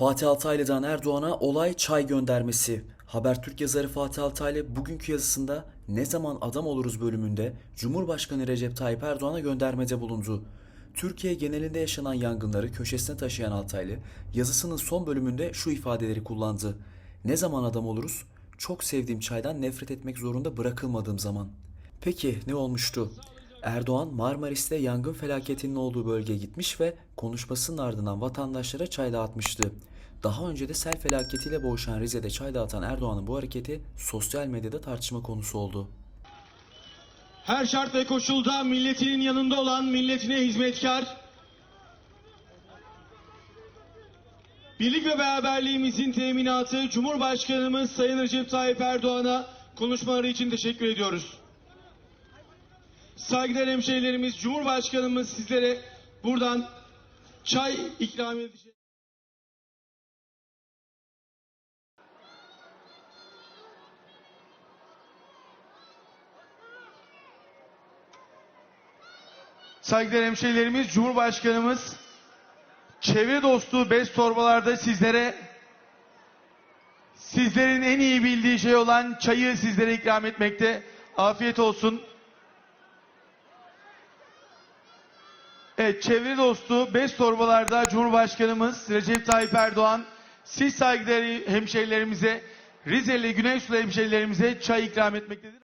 Fatih Altaylı'dan Erdoğan'a olay çay göndermesi. Habertürk yazarı Fatih Altaylı bugünkü yazısında Ne zaman adam oluruz bölümünde Cumhurbaşkanı Recep Tayyip Erdoğan'a göndermede bulundu. Türkiye genelinde yaşanan yangınları köşesine taşıyan Altaylı yazısının son bölümünde şu ifadeleri kullandı. Ne zaman adam oluruz? Çok sevdiğim çaydan nefret etmek zorunda bırakılmadığım zaman. Peki ne olmuştu? Erdoğan Marmaris'te yangın felaketinin olduğu bölgeye gitmiş ve konuşmasının ardından vatandaşlara çay dağıtmıştı. Daha önce de sel felaketiyle boğuşan Rize'de çay dağıtan Erdoğan'ın bu hareketi sosyal medyada tartışma konusu oldu. Her şart ve koşulda milletinin yanında olan milletine hizmetkar, birlik ve beraberliğimizin teminatı Cumhurbaşkanımız Sayın Recep Tayyip Erdoğan'a konuşmaları için teşekkür ediyoruz. Saygıdeğer hemşehrilerimiz, Cumhurbaşkanımız sizlere buradan çay ikram edecek. Saygıdeğer hemşehrilerimiz, Cumhurbaşkanımız çevre dostu bez torbalarda sizlere sizlerin en iyi bildiği şey olan çayı sizlere ikram etmekte. Afiyet olsun. Evet, çevre dostu bez torbalarda Cumhurbaşkanımız Recep Tayyip Erdoğan siz saygıdeğer hemşehrilerimize Rizeli Güney hemşehrilerimize çay ikram etmektedir.